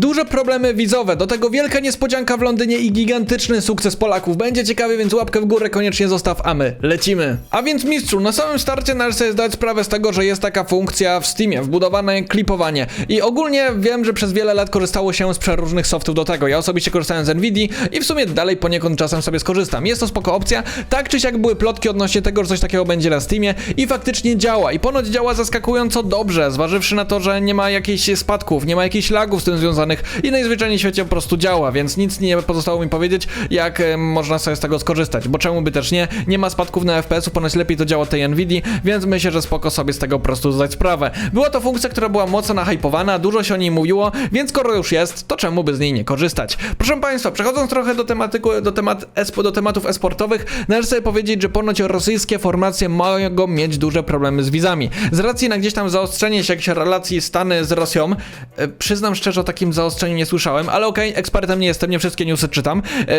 Duże problemy wizowe, do tego wielka niespodzianka w Londynie i gigantyczny sukces Polaków. Będzie ciekawie, więc łapkę w górę koniecznie zostaw, a my lecimy. A więc mistrzu, na samym starcie należy sobie zdać sprawę z tego, że jest taka funkcja w Steamie, wbudowane klipowanie. I ogólnie wiem, że przez wiele lat korzystało się z przeróżnych softów do tego. Ja osobiście korzystałem z Nvidia i w sumie dalej poniekąd czasem sobie skorzystam. Jest to spoko opcja. Tak czy siak były plotki odnośnie tego, że coś takiego będzie na Steamie i faktycznie działa. I ponoć działa zaskakująco dobrze, zważywszy na to, że nie ma jakichś spadków, nie ma jakichś lagów z tym związanych i najzwyczajniej w świecie po prostu działa, więc nic nie pozostało mi powiedzieć, jak można sobie z tego skorzystać, bo czemu by też nie, nie ma spadków na FPS-u, ponoć lepiej to działa tej Nvidia, więc myślę, że spoko sobie z tego po prostu zdać sprawę. Była to funkcja, która była mocno nahypowana, dużo się o niej mówiło, więc skoro już jest, to czemu by z niej nie korzystać? Proszę Państwa, przechodząc trochę do, tematyku, do, temat, espo, do tematów esportowych, należy sobie powiedzieć, że ponoć rosyjskie formacje mogą mieć duże problemy z wizami. Z racji na gdzieś tam zaostrzenie się jakichś relacji Stany z Rosją, e, przyznam szczerze, o takim zaostrzeniu nie słyszałem, ale okej, ekspertem nie jestem, nie wszystkie newsy czytam. E,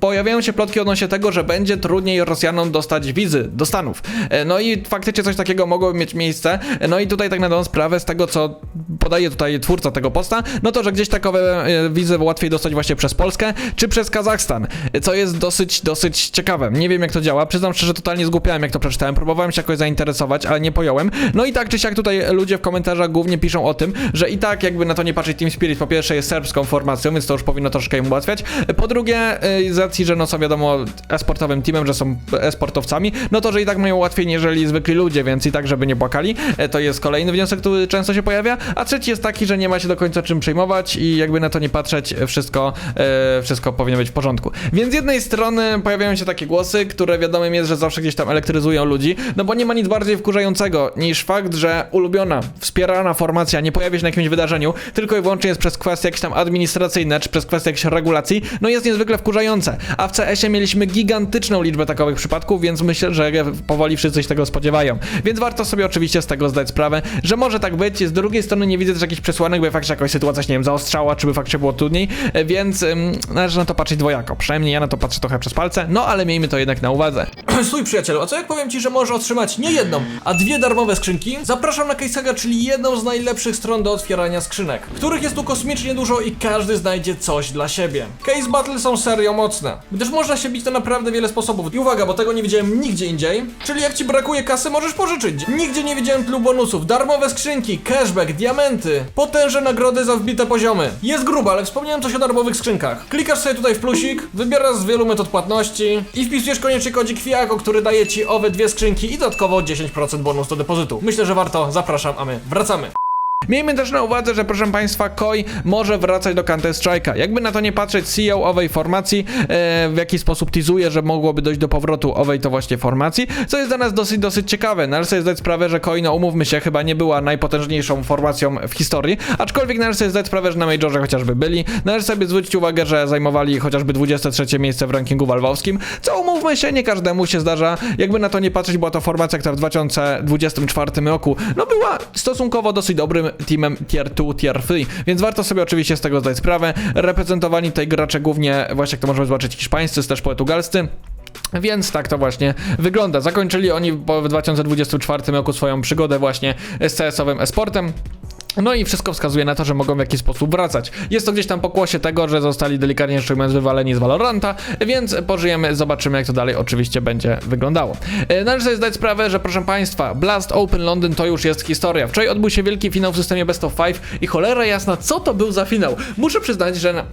pojawiają się plotki odnośnie tego, że będzie trudniej Rosjanom dostać wizy do Stanów. E, no i faktycznie coś takiego mogłoby mieć miejsce. E, no i tutaj tak na dobrą sprawę z tego, co podaje tutaj twórca tego posta, no to, że gdzieś takowe wizy łatwiej dostać właśnie przez Polskę czy przez Kazachstan, co jest dosyć, dosyć ciekawe. Nie wiem jak to działa, przyznam szczerze, totalnie zgłupiałem jak to przeczytałem, próbowałem się jakoś zainteresować, ale nie pojąłem. No i tak czy siak tutaj ludzie w komentarzach głównie piszą o tym, że i tak jakby na to nie patrzeć Team Spirit po pierwsze jest serbską formacją, więc to już powinno troszkę im ułatwiać. Po drugie, y, z racji, że no są wiadomo esportowym teamem, że są esportowcami, no to, że i tak mają łatwiej niżeli zwykli ludzie, więc i tak, żeby nie płakali. E, To jest kolejny wniosek, który często się pojawia. A trzeci jest taki, że nie ma się do końca czym przejmować i jakby na to nie patrzeć, wszystko, e, wszystko powinno być w porządku. Więc z jednej strony pojawiają się takie głosy, które wiadomym jest, że zawsze gdzieś tam elektryzują ludzi, no bo nie ma nic bardziej wkurzającego niż fakt, że ulubiona, wspierana formacja nie pojawia się na jakimś wydarzeniu, tylko i wyłącznie jest przez kwestie jakieś tam administracyjne, czy przez kwestie jakichś regulacji, no jest niezwykle wkurzające. A w CS-ie mieliśmy gigantyczną liczbę takowych przypadków, więc myślę, że powoli wszyscy się tego spodziewają. Więc warto sobie oczywiście z tego zdać sprawę, że może tak być. Z drugiej strony nie widzę też jakichś przesłanek, by faktycznie jakaś sytuacja się, nie wiem, zaostrzała, czy by faktycznie było trudniej, e, więc ym, należy na to patrzeć dwojako. Przynajmniej ja na to patrzę trochę przez palce, no ale miejmy to jednak na uwadze. Stój przyjacielu, a co jak powiem ci, że możesz otrzymać nie jedną, a dwie darmowe skrzynki? Zapraszam na CaseHaga, czyli jedną z najlepszych stron do otwierania skrzynek, których jest tu kosmicznie dużo i każdy znajdzie coś dla siebie. Case Battle są serio mocne, gdyż można się bić na naprawdę wiele sposobów. I uwaga, bo tego nie widziałem nigdzie indziej, czyli jak ci brakuje kasy, możesz pożyczyć. Nigdzie nie widziałem tylu bonusów, darmowe skrzynki, cashback, diamenty, potężne nagrody za wbite poziomy. Jest grubo, ale wspomniałem coś o darmowych skrzynkach. Klikasz sobie tutaj w plusik, wybierasz z wielu metod płatności i wpisujesz koniecznie kodzik FIAGO, który daje ci owe dwie skrzynki i dodatkowo 10% bonus do depozytu. Myślę, że warto, zapraszam, a my wracamy. Miejmy też na uwadze, że proszę Państwa, Koi może wracać do Counter Strike'a. Jakby na to nie patrzeć, CEO owej formacji e, w jakiś sposób teasuje, że mogłoby dojść do powrotu owej to właśnie formacji, co jest dla nas dosyć, dosyć ciekawe. Należy sobie zdać sprawę, że Koi, no umówmy się, chyba nie była najpotężniejszą formacją w historii, aczkolwiek należy sobie zdać sprawę, że na Majorze chociażby byli. Należy sobie zwrócić uwagę, że zajmowali chociażby 23 miejsce w rankingu walwowskim, co umówmy się, nie każdemu się zdarza. Jakby na to nie patrzeć, była to formacja, która w 2024 roku, no była stosunkowo dosyć dobrym teamem tier 2, tier 3, więc warto sobie oczywiście z tego zdać sprawę. Reprezentowani tutaj gracze głównie, właśnie jak to możemy zobaczyć, hiszpańscy, też portugalscy. Więc tak to właśnie wygląda. Zakończyli oni w 2024 roku swoją przygodę właśnie z CS-owym esportem. No i wszystko wskazuje na to, że mogą w jakiś sposób wracać. Jest to gdzieś tam pokłosie tego, że zostali delikatnie rzecz ujmując wywaleni z Valoranta, więc pożyjemy, zobaczymy jak to dalej oczywiście będzie wyglądało. E, Należy sobie zdać sprawę, że proszę Państwa, Blast Open London to już jest historia. Wczoraj odbył się wielki finał w systemie Best of Five i cholera jasna, co to był za finał? Muszę przyznać, że...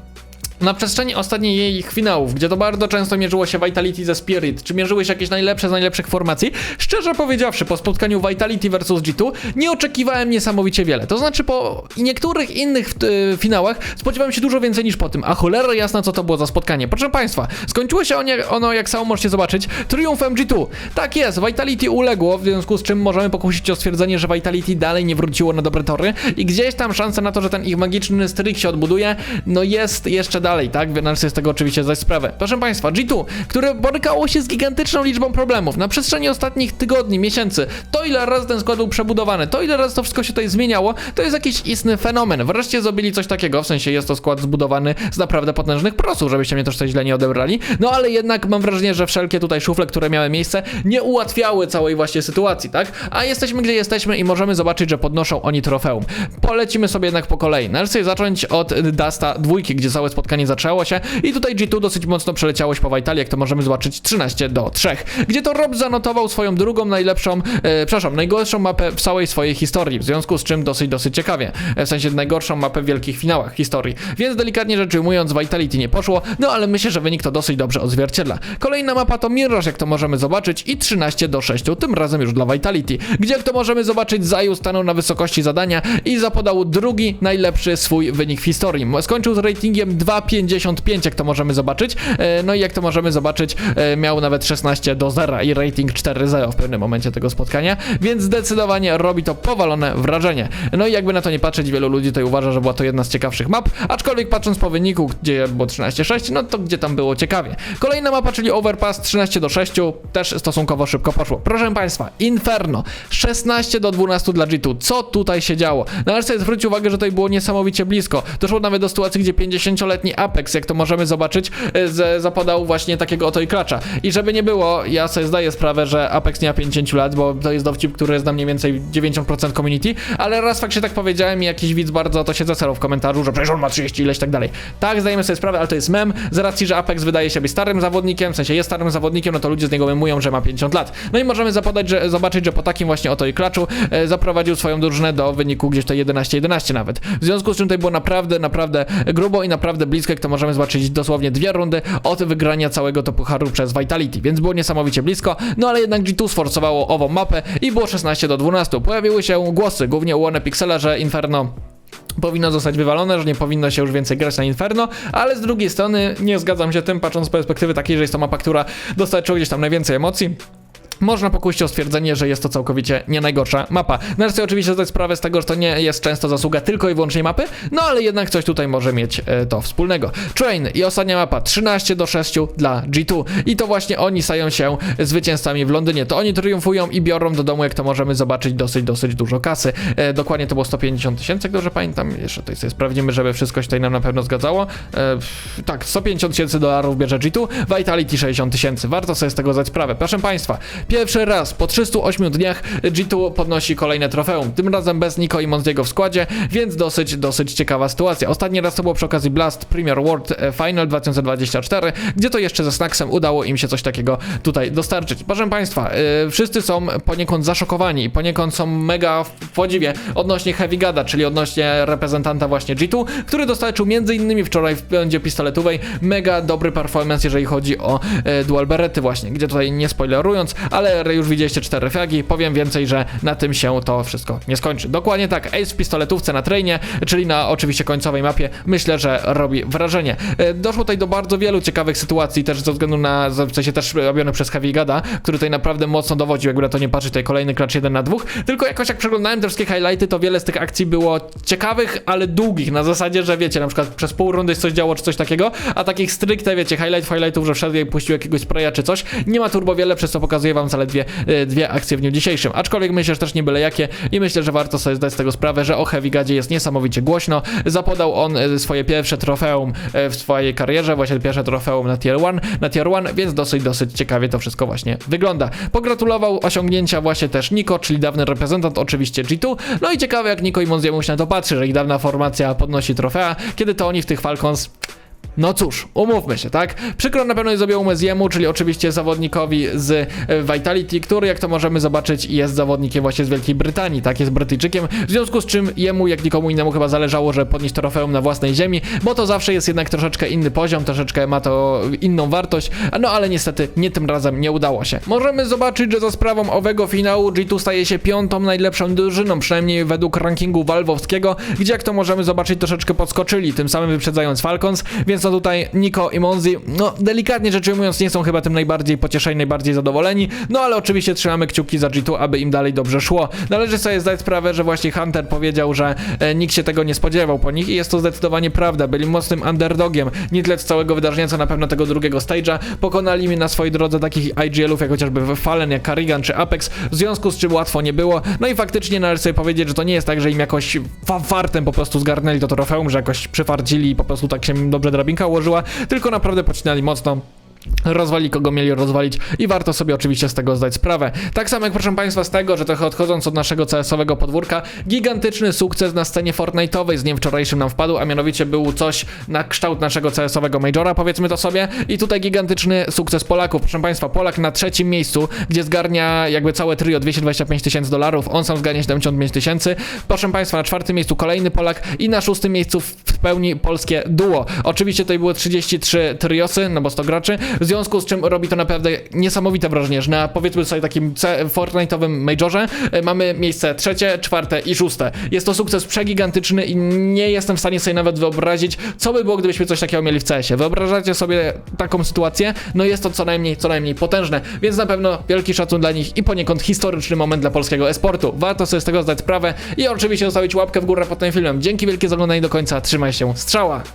Na... Przestrzeni ostatnich jej finałów, gdzie to bardzo często mierzyło się Vitality ze Spirit, czy mierzyły się jakieś najlepsze z najlepszych formacji, szczerze powiedziawszy, po spotkaniu Vitality vs G2 nie oczekiwałem niesamowicie wiele. To znaczy po niektórych innych y, finałach spodziewałem się dużo więcej niż po tym, a cholera jasna co to było za spotkanie. Proszę Państwa, skończyło się ono, ono jak samo możecie zobaczyć, triumfem G2. Tak jest, Vitality uległo, w związku z czym możemy pokusić o stwierdzenie, że Vitality dalej nie wróciło na dobre tory i gdzieś tam szansa na to, że ten ich magiczny stryk się odbuduje, no jest jeszcze dalej dalej, tak? Należy sobie z tego oczywiście zdać sprawę. Proszę Państwa, G2, które borykało się z gigantyczną liczbą problemów na przestrzeni ostatnich tygodni, miesięcy, to ile razy ten skład był przebudowany, to ile razy to wszystko się tutaj zmieniało, to jest jakiś istny fenomen. Wreszcie zrobili coś takiego, w sensie jest to skład zbudowany z naprawdę potężnych prosów, żebyście mnie też tutaj źle nie odebrali, no ale jednak mam wrażenie, że wszelkie tutaj szufle, które miały miejsce, nie ułatwiały całej właśnie sytuacji, tak? A jesteśmy gdzie jesteśmy i możemy zobaczyć, że podnoszą oni trofeum. Polecimy sobie jednak po kolei. Należy sobie zacząć od Dasta dwójki, gdzie całe spotkanie zaczęło się i tutaj G2 dosyć mocno przeleciało po Vitali, jak to możemy zobaczyć 13 do 3, gdzie to Rob zanotował swoją drugą najlepszą, e, przepraszam, najgorszą mapę w całej swojej historii, w związku z czym dosyć, dosyć ciekawie, e, w sensie najgorszą mapę w wielkich finałach historii, więc delikatnie rzecz ujmując Vitality nie poszło, no ale myślę, że wynik to dosyć dobrze odzwierciedla. Kolejna mapa to Mirage, jak to możemy zobaczyć i 13 do 6, tym razem już dla Vitality, gdzie jak to możemy zobaczyć Zaju stanął na wysokości zadania i zapodał drugi najlepszy swój wynik w historii. Skończył z ratingiem 2,55, jak to możemy zobaczyć, e, no i jak to możemy zobaczyć, e, miał nawet 16 do 0 i rating 4,0 w pewnym momencie tego spotkania, więc zdecydowanie robi to powalone wrażenie. No i jakby na to nie patrzeć, wielu ludzi tutaj uważa, że była to jedna z ciekawszych map, aczkolwiek patrząc po wyniku, gdzie było 13,6, no to gdzie tam było ciekawie. Kolejna mapa, czyli Overpass 13 do 6, też stosunkowo szybko poszło. Proszę Państwa, Inferno 16 do 12 dla G2. Co tutaj się działo? Należy sobie zwrócić uwagę, że tutaj było niesamowicie blisko. Doszło nawet do sytuacji, gdzie 50-letni Apex, jak to możemy zobaczyć, e, z, zapodał właśnie takiego oto i klacza. I żeby nie było, ja sobie zdaję sprawę, że Apex nie ma 50 lat, bo to jest dowcip, który zna mniej więcej 90% community, ale raz fakt się tak powiedziałem i jakiś widz bardzo to się zaserał w komentarzu, że przecież on ma 30 ileś tak dalej. Tak, zdajemy sobie sprawę, ale to jest mem, z racji, że Apex wydaje się być starym zawodnikiem, w sensie jest starym zawodnikiem, no to ludzie z niego memują, że ma 50 lat. No i możemy zapodać, że, zobaczyć, że po takim właśnie oto i klaczu e, zaprowadził swoją drużynę do wyniku gdzieś to 11-11 nawet. W związku z czym tutaj było naprawdę, naprawdę grubo i naprawdę blisko, jak to możemy zobaczyć dosłownie dwie rundy od wygrania całego to pucharu przez Vitality, więc było niesamowicie blisko, no ale jednak G2 sforcowało ową mapę i było 16 do 12. Pojawiły się głosy, głównie u One Pixela, że Inferno powinno zostać wywalone, że nie powinno się już więcej grać na Inferno, ale z drugiej strony nie zgadzam się tym, patrząc z perspektywy takiej, że jest to mapa, która dostarczyła gdzieś tam najwięcej emocji. Można pokusić o stwierdzenie, że jest to całkowicie nie najgorsza mapa. Należy sobie oczywiście zdać sprawę z tego, że to nie jest często zasługa tylko i wyłącznie mapy, no ale jednak coś tutaj może mieć e, to wspólnego. Train i ostatnia mapa 13 do 6 dla G2 i to właśnie oni stają się zwycięzcami w Londynie. To oni triumfują i biorą do domu, jak to możemy zobaczyć, dosyć, dosyć dużo kasy. E, dokładnie to było 150 tysięcy, jak dobrze pamiętam. Jeszcze tutaj sobie sprawdzimy, żeby wszystko się tutaj nam na pewno zgadzało. E, tak, 150 tysięcy dolarów bierze G2, Vitality 60 tysięcy. Warto sobie z tego zdać sprawę. Proszę Państwa, Pierwszy raz po 308 dniach G2 podnosi kolejne trofeum, tym razem bez Nico i Monziego w składzie, więc dosyć, dosyć ciekawa sytuacja. Ostatni raz to było przy okazji Blast Premier World Final 2024, gdzie to jeszcze ze Snacksem udało im się coś takiego tutaj dostarczyć. Proszę Państwa, yy, wszyscy są poniekąd zaszokowani, poniekąd są mega w podziwie odnośnie Heavy Gada, czyli odnośnie reprezentanta właśnie G2, który dostarczył innymi wczoraj w będzie pistoletowej mega dobry performance, jeżeli chodzi o e, dual berety właśnie, gdzie tutaj nie spoilerując, ale już widzieliście cztery fragi, powiem więcej, że na tym się to wszystko nie skończy. Dokładnie tak, Ace w pistoletówce na trainie, czyli na oczywiście końcowej mapie, myślę, że robi wrażenie. E, Doszło tutaj do bardzo wielu ciekawych sytuacji, też ze względu na, w sensie też robione przez Heavy Gada, który tutaj naprawdę mocno dowodził, jakby na to nie patrzeć, tutaj kolejny klacz 1 na 2, tylko jakoś jak przeglądałem te wszystkie highlighty, to wiele z tych akcji było ciekawych, ale długich, na zasadzie, że wiecie, na przykład przez pół rundy coś działo, czy coś takiego, a takich stricte, wiecie, highlight highlightów, że wszedł i puścił jakiegoś spraya czy coś, nie ma turbo wiele, przez co pokazuję wam zaledwie e, dwie akcje w dniu dzisiejszym. Aczkolwiek myślę, że też nie byle jakie i myślę, że warto sobie zdać z tego sprawę, że o Heavy Gadzie jest niesamowicie głośno. Zapodał on e, swoje pierwsze trofeum e, w swojej karierze, właśnie pierwsze trofeum na tier 1, na tier 1, więc dosyć, dosyć ciekawie to wszystko właśnie wygląda. Pogratulował osiągnięcia właśnie też Niko, czyli dawny reprezentant oczywiście G2. No i ciekawe jak Niko i Monziemu się na to patrzy, że ich dawna formacja podnosi trofea, kiedy to oni w tych Falcons no cóż, umówmy się, tak? Przykro na pewno jest zrobił Umeziemu, czyli oczywiście zawodnikowi z e, Vitality, który jak to możemy zobaczyć jest zawodnikiem właśnie z Wielkiej Brytanii, tak? Jest Brytyjczykiem, w związku z czym jemu jak nikomu innemu chyba zależało, że podnieść trofeum na własnej ziemi, bo to zawsze jest jednak troszeczkę inny poziom, troszeczkę ma to inną wartość, no ale niestety nie tym razem nie udało się. Możemy zobaczyć, że za sprawą owego finału G2 staje się piątą najlepszą drużyną, przynajmniej według rankingu Valve'owskiego, gdzie jak to możemy zobaczyć troszeczkę podskoczyli, tym samym wyprzedzając Falcons, więc co tutaj Niko i Monzi, no delikatnie rzecz ujmując, nie są chyba tym najbardziej pocieszeni, najbardziej zadowoleni, no ale oczywiście trzymamy kciuki za G2, aby im dalej dobrze szło. Należy sobie zdać sprawę, że właśnie Hunter powiedział, że e, nikt się tego nie spodziewał po nich i jest to zdecydowanie prawda. Byli mocnym underdogiem, nie tyle z całego wydarzenia, co na pewno tego drugiego stage'a. Pokonali mi na swojej drodze takich IGL-ów jak chociażby Fallen, jak Karrigan czy Apex, w związku z czym łatwo nie było. No i faktycznie należy sobie powiedzieć, że to nie jest tak, że im jakoś fa fartem po prostu zgarnęli to trofeum, że jakoś przyfarcili i po prostu tak się dobrze drabinka ułożyła, tylko naprawdę pocinali mocno. Rozwali kogo mieli rozwalić i warto sobie oczywiście z tego zdać sprawę. Tak samo jak proszę Państwa z tego, że trochę odchodząc od naszego CS-owego podwórka, gigantyczny sukces na scenie Fortnite'owej z dniem wczorajszym nam wpadł, a mianowicie był coś na kształt naszego CS-owego Majora, powiedzmy to sobie. I tutaj gigantyczny sukces Polaków. Proszę Państwa, Polak na trzecim miejscu, gdzie zgarnia jakby całe trio 225 tysięcy dolarów, on sam zgarnia 75 tysięcy. Proszę Państwa, na czwartym miejscu kolejny Polak i na szóstym miejscu w pełni polskie duo. Oczywiście tutaj było 33 triosy, no bo 100 graczy, w związku z czym robi to naprawdę niesamowite wrażenie, że na powiedzmy sobie takim Fortnite'owym majorze e, mamy miejsce trzecie, czwarte i szóste. Jest to sukces przegigantyczny i nie jestem w stanie sobie nawet wyobrazić, co by było, gdybyśmy coś takiego mieli w CS-ie. Wyobrażacie sobie taką sytuację? No jest to co najmniej, co najmniej potężne, więc na pewno wielki szacun dla nich i poniekąd historyczny moment dla polskiego esportu. Warto sobie z tego zdać sprawę i oczywiście zostawić łapkę w górę pod tym filmem. Dzięki wielkie za oglądanie do końca, trzymaj się, strzała!